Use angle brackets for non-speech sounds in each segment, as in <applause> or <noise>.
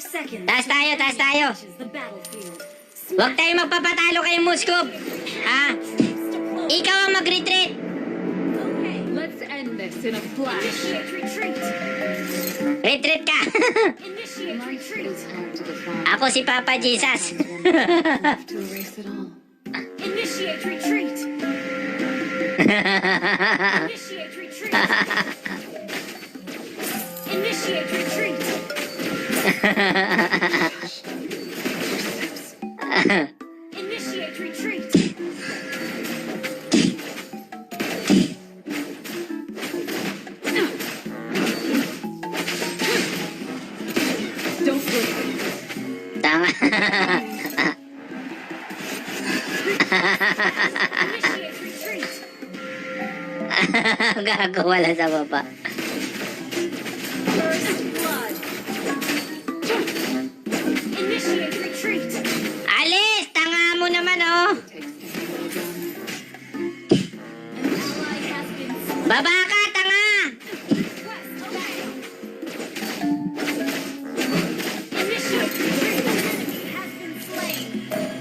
Taas tayo, taas tayo. Huwag tayo magpapatalo kay Muskov. Ha? Ikaw ang mag-retreat. Okay. Let's end this in a flash. <laughs> Initiate retreat. Ka. Ako si Papa Jesus. <laughs> <laughs> Initiate retreat. Initiate retreat. Initiate retreat. Initiate retreat. Don't blink. Tama. Initiate retreat. <laughs> Gago, wala sa baba.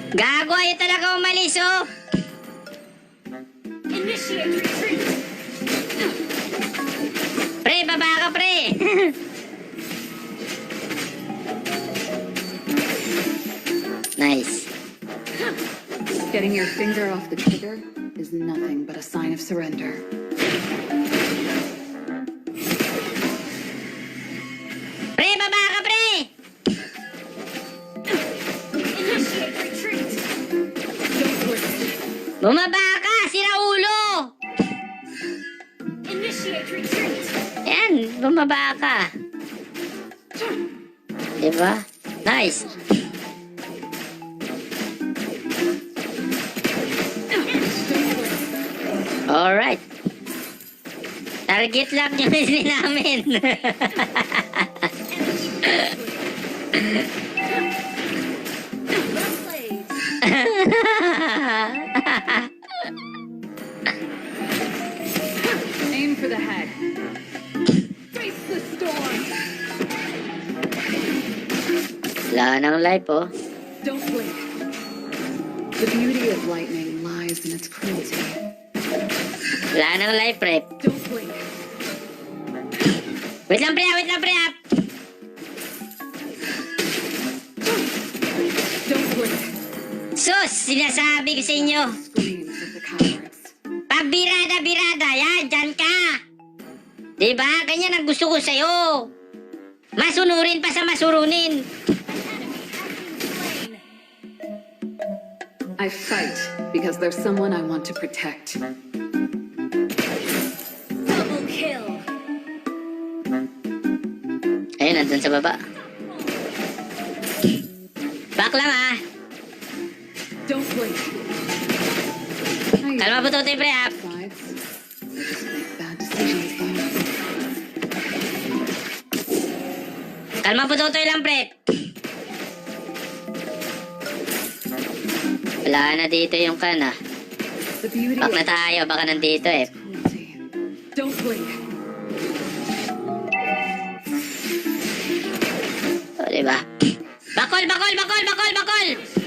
Gago, ayaw talaga umalis, oh. Pre, baba ka, pre. nice. Getting your finger off the trigger is nothing but a sign of surrender. Bumaba ka, sira ulo. Yan, bumaba ka. Diba? Nice. Alright. Target lang yung hindi <laughs> namin. <laughs> <laughs> Aim for the head. Face the storm. Wala nang life, oh. Don't blink. The beauty of lightning lies in its cruelty. Wala nang life, rep. Don't blink. Wait lang, pre, wait lang, pre. Don't blink. Sus, sinasabi ko sa inyo. Screams of the cowards. Pag birada-birada, yan, dyan ka. Diba? Ganyan ang gusto ko sa'yo. Masunurin pa sa masurunin. I fight because there's someone I want to protect. Double kill. Ayun, nandun sa baba. Back lang, ah. I Kalma po, Totoy, pre, ah. though. Kalma po, Totoy lang, pre. Wala na dito yung kan, ah. The beauty Back na tayo, baka nandito, eh. Don't blink. O, diba? Bakol, bakol, bakol, bakol, bakol!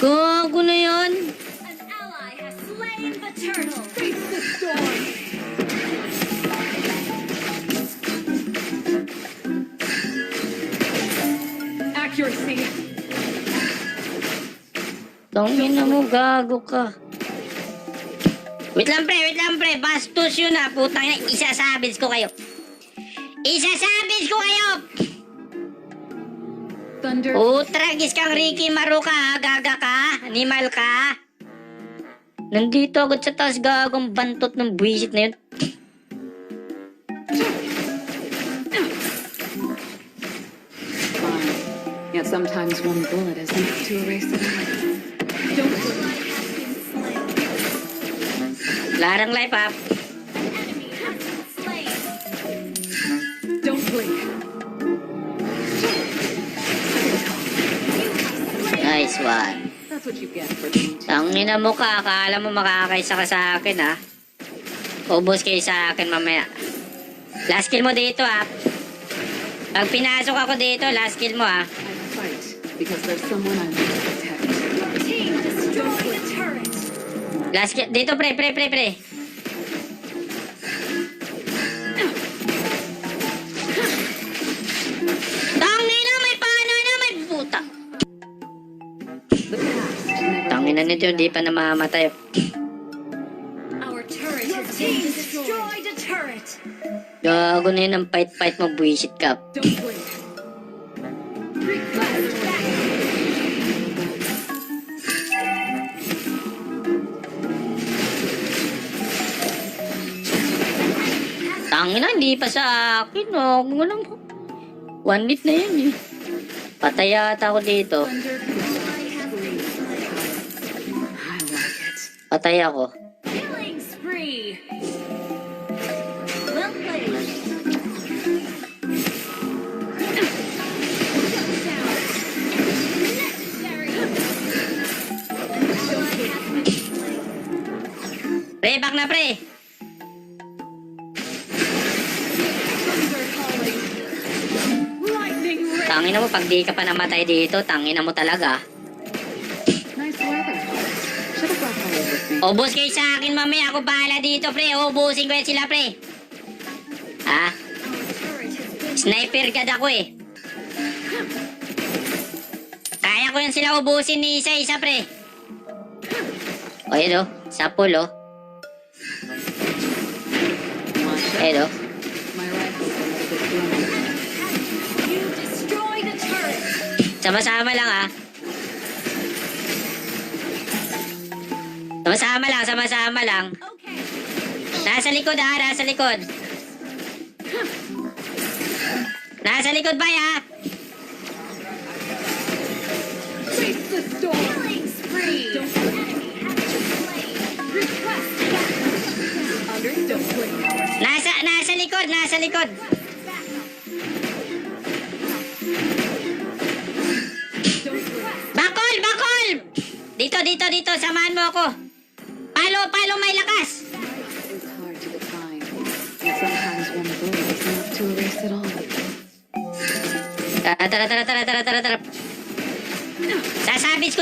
Gago na yan. Accuracy. Tangina mo, gago ka. Wait lang pre, wait lang pre. Bastos yun ah. Putang ina, isasabits ko kayo. Isasabits ko kayo! Thunder. Utragis kang Ricky Maruka ha, gaga ka. Animal ka? Nandito agad sa taas gagong bantot ng buwisit na yun. Fine. Yet sometimes one bullet is enough to erase it all. Don't. Larang life up. Nice one. That's what you get for being too. Tangina mo ka, akala mo makakaisa ka sa akin ha. Ubus kayo sa akin mamaya. Last kill mo dito ha. Pag pinasok ako dito, last kill mo ha. I fight because there's someone I want to protect. Team destroyed a turret. Last kill, dito pre, pre, pre, pre. Nito, hindi pa namamatay. Gago na yun ang fight-fight mo, buwisit ka. Back. Tangina, hindi pa sa akin, oh. Kung alam mo. One hit na yun, eh. Patay yata ako dito. Thunder Patay ako. Killing spree. Well played. Pre, back na, pre. Tangina mo, pag di ka pa namatay dito, tangina mo talaga. Ubus kayo sa akin, mamaya. Ako bahala dito, pre. Ubusin ko yan sila, pre. Ha? Sniper gad ako, eh. Kaya ko yan sila ubusin ni isa-isa, pre. O, yun, oh. Sa pool, oh. Ayun, oh. Sama-sama lang, ah. Sama-sama lang, sama-sama lang. Nasa likod, ha? Nasa likod. Nasa likod ba, ha?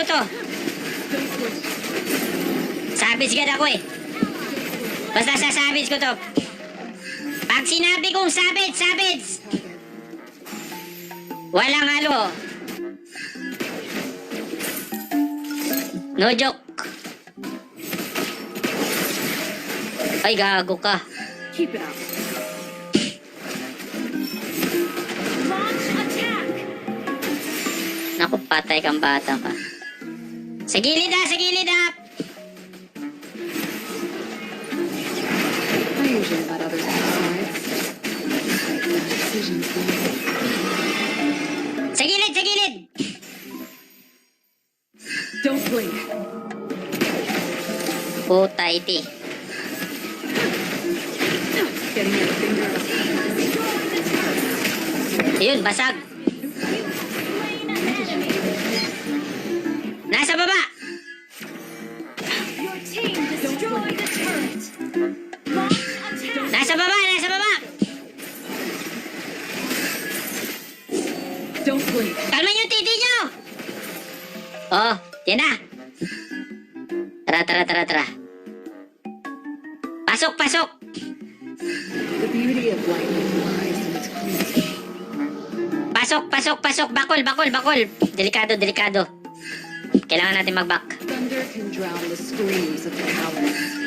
To. Sabis gad ako eh. Basta sasabis ko to. Pag sinabi kong sabit, sabit. Walang halo. No joke. Ay, gago ka. Keep it up. Naku, patay kang bata ka. Sa gilid ha, sa gilid ha. Though. Sa gilid, sa gilid. Don't blink. Puta iti. Ayun, basag. Nasa baba. Blink. Kalma yung titi nyo. Oh, yan na. Tara, tara, tara, tara. Pasok, pasok. Pasok, pasok, pasok. Bakol, bakol, bakol. Delikado, delikado. Kailangan natin mag-back. Thunder can drown the screams of the cowards.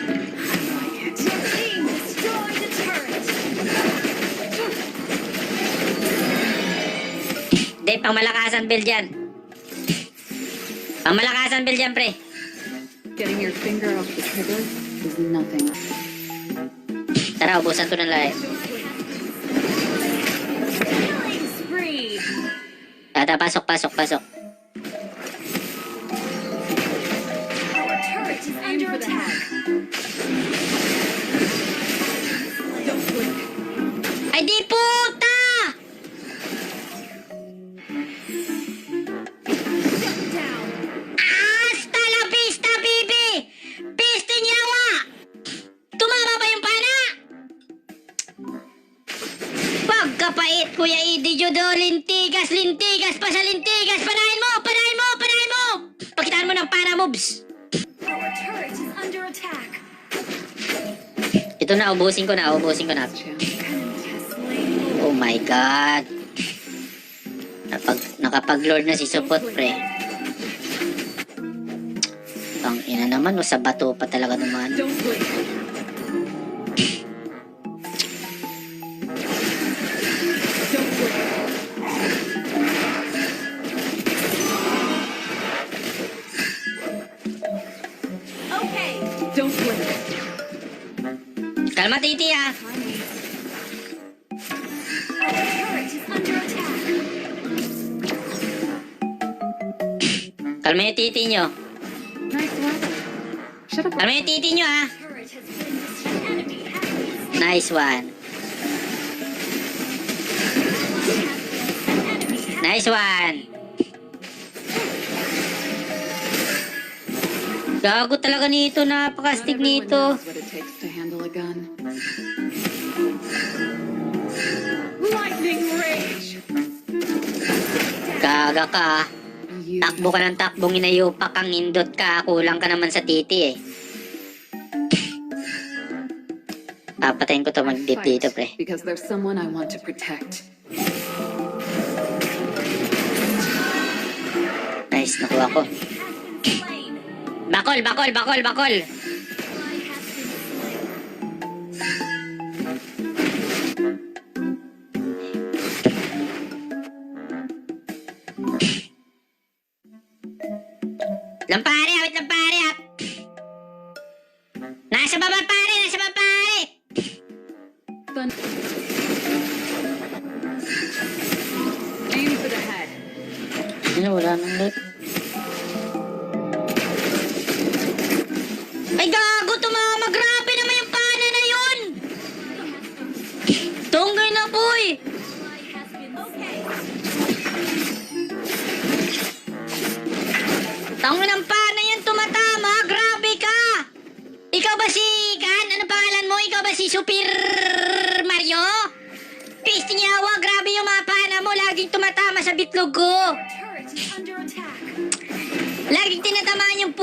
Hindi, pang malakasan build yan. Pamalakasan, Bel, dyan, pre. Getting your finger off the trigger is nothing. Tara, ubusan to ng spree. Tata, pasok, pasok, pasok. Ubusin ko na, ubusin ko na. Oh my God! Napag, nakapag-lord na si Supot, pre. Ang ina naman, no, sa bato pa talaga naman. Don't Titi, ah! Kalma yung titi nyo. Kalma yung titi nyo, ah! Been slain. Nice one. Nice one. Gago talaga nito, napakastig nito. Gaga ka, Takbo ka ng takbong inayupak kang indot ka. Kulang ka naman sa titi eh. Papatayin ko to mag-dip dito, pre. because there's someone I want to protect. Nice, nakuha ko. Bakol, bakol, bakol, bakol.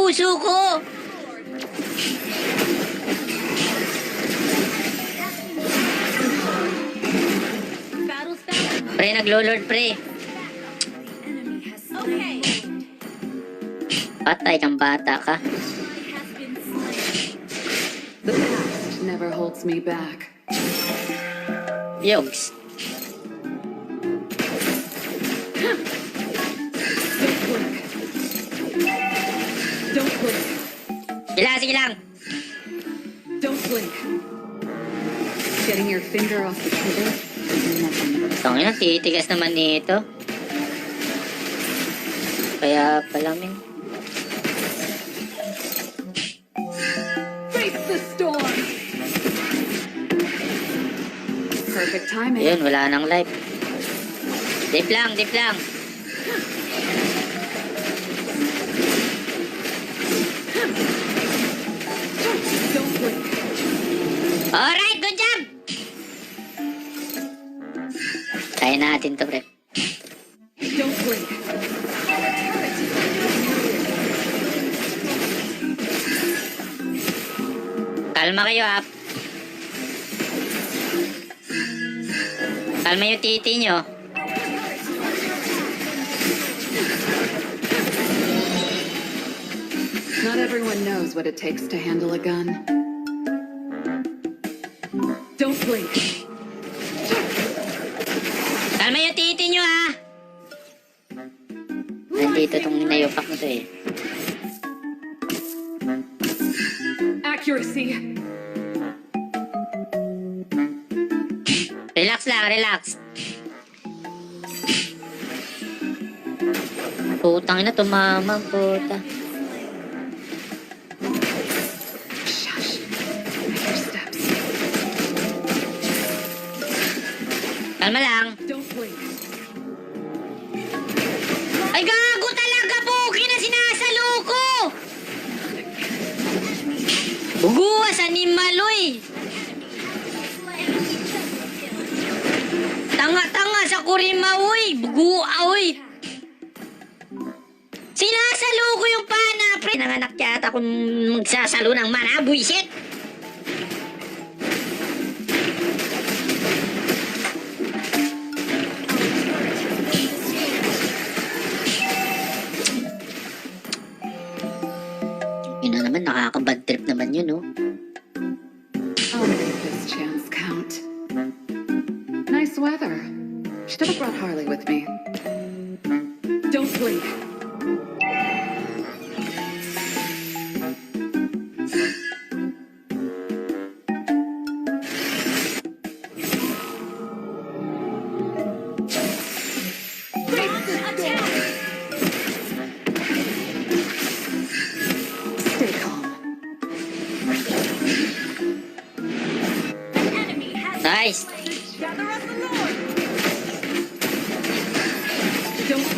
Puso ko. Pre, naglo-lord, pre. Patay kang bata ka. The past never holds me back. Yogs. Sige lang, sige lang. Don't blink. Getting your finger off the trigger is nothing. Tangin na, titigas naman nito. Kaya pala, min. Face the storm. Perfect timing. Ayun, wala nang life. Dip lang, dip lang. Alright, good job! Kaya natin to, pre. Don't blink. Kalma kayo, ah. Kalma yung titi nyo. Not everyone knows what it takes to handle a gun. Don't blink. Tama yung titi nyo, ha? Nandito tong inayopak na to, eh. Accuracy. Relax lang, relax. Putang ina, tumama, puta. Kalma lang. Ay, gago talaga, Poki na sinasalo ko! Buguwas, animaloy! Tanga-tanga sa kurimaoy! Buguaoy! Sinasalo ko yung pana, pre! Nanganak yata kung magsasalo ng mana, buisit! Yun na naman, nakaka-bad trip naman yun, oh. I'll make this chance count. Nice weather. Should have brought Harley with me. Don't blink.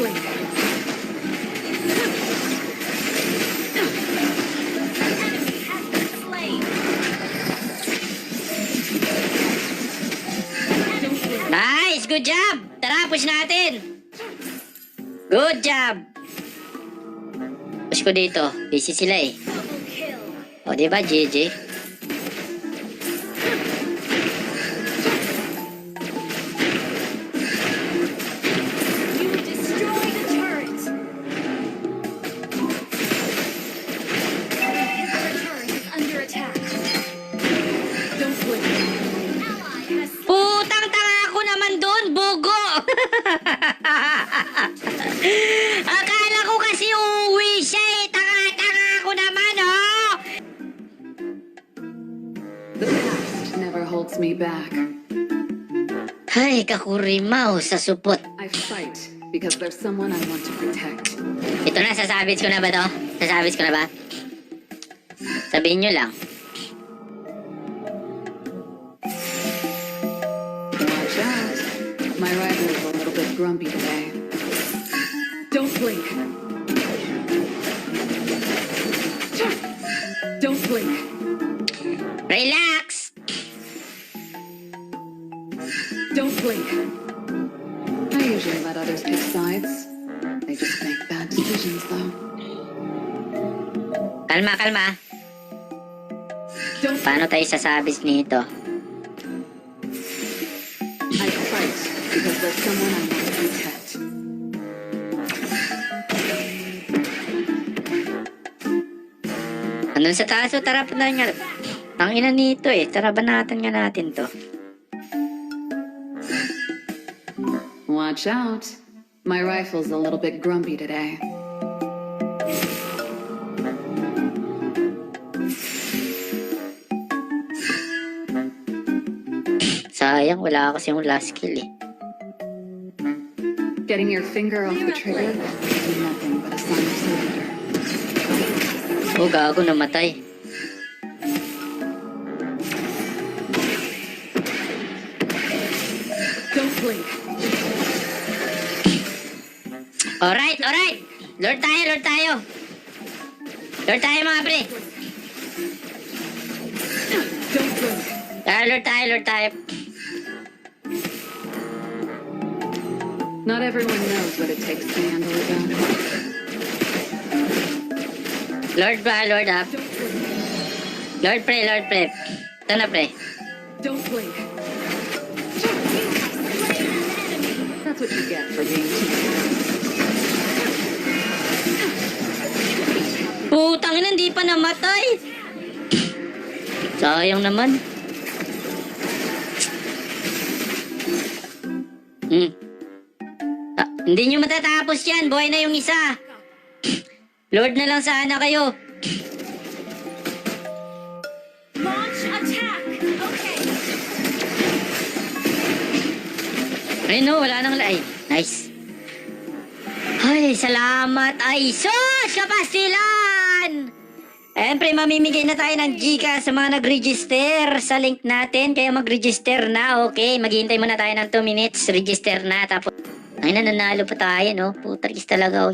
Nice! Good job! Tara, push natin! Good job! Push ko dito. Busy sila eh. O, di ba, kakurimaw sa supot. I fight because there's someone I want to protect. Ito na, sasabits ko na ba to? Sasabits ko na ba? Sabihin nyo lang. Watch out. My rival is a little bit grumpy today. Don't blink. Don't blink. Relax! Blink. I usually let others pick sides. They just make bad decisions, though. Kalma, kalma. Don't. Paano tayo sasabis nito? I fight because there's someone I want to protect. Andun sa taas, o tara pa na nga. Ang ina nito eh. Tara banatan nga natin to. Watch out. My rifle's a little bit grumpy today. Sayang, wala kasi yung last kill eh. Getting your finger off the trigger is nothing but a sign of surrender. Oh, gago, namatay. Alright, alright. Lord tayo, Lord tayo. Lord tayo mga pre. Ah, Don't Lord tayo, Lord tayo. Not everyone knows what it takes to handle a gun. Lord ba, Lord up. Lord pre, Lord pre. Ito na pre. Don't blink. That's what you get for being too Putang ina, hindi pa namatay. Sayang naman. Hmm. Ah, hindi nyo matatapos yan. Buhay na yung isa. Lord na lang sana kayo. Launch attack. Okay. Ayun no, wala nang lay. Nice. Ay, salamat. Ay, so, siya sila! Siyempre, mamimigay na tayo ng Gcash sa mga nag-register sa link natin. Kaya mag-register na, okay? Maghihintay muna tayo ng 2 minutes. Register na. Tapos, ay, nananalo pa tayo, no? Putarkis talaga, oh.